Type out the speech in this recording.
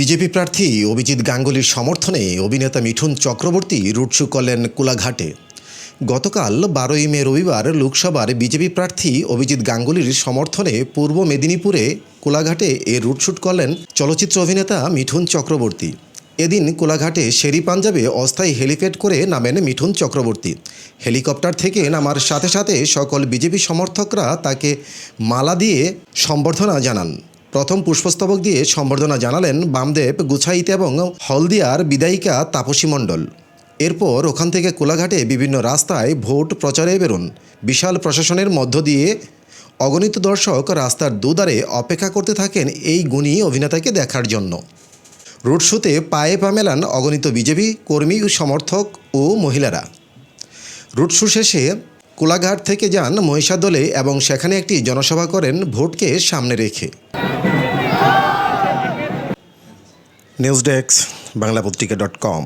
BJP প্রার্থী অভিজিৎ গাঙ্গুলির সমর্থনে অভিনেতা মিঠুন চক্রবর্তী রুটশু করলেন কোলাঘাটে। গতকাল বারোই মে রবিবার লোকসভার বিজেপি প্রার্থী অভিজিৎ গাঙ্গুলির সমর্থনে পূর্ব মেদিনীপুরে কোলাঘাটে এ রুটশুট করলেন চলচ্চিত্র অভিনেতা মিঠুন চক্রবর্তী। এদিন কোলাঘাটে শেরি পাঞ্জাবে অস্থায়ী হেলিপ্যাড করে নামেন মিঠুন চক্রবর্তী। হেলিকপ্টার থেকে নামার সাথে সাথে সকল বিজেপি সমর্থকরা তাকে মালা দিয়ে সম্বর্ধনা জানান। প্রথম পুষ্পস্তবক দিয়ে সম্বর্ধনা জানালেন বামদেব, গুছাইত এবং হলদিয়ার বিদায়িকা তাপসী মণ্ডল। এরপর ওখান থেকে কোলাঘাটে বিভিন্ন রাস্তায় ভোট প্রচারে বেরোন। বিশাল প্রশাসনের মধ্য দিয়ে অগণিত দর্শক রাস্তার দুধারে অপেক্ষা করতে থাকেন এই গুণী অভিনেতাকে দেখার জন্য। রোড শোতে পায়ে পা মেলান অগণিত বিজেপি কর্মী, সমর্থক ও মহিলারা। রুট শো শেষে কোলাঘাট থেকে যান মহিষাদলে এবং সেখানে একটি জনসভা করেন ভোটকে সামনে রেখে। নিউজ ডেস্ক বাংলা পত্রিকা ডট কম।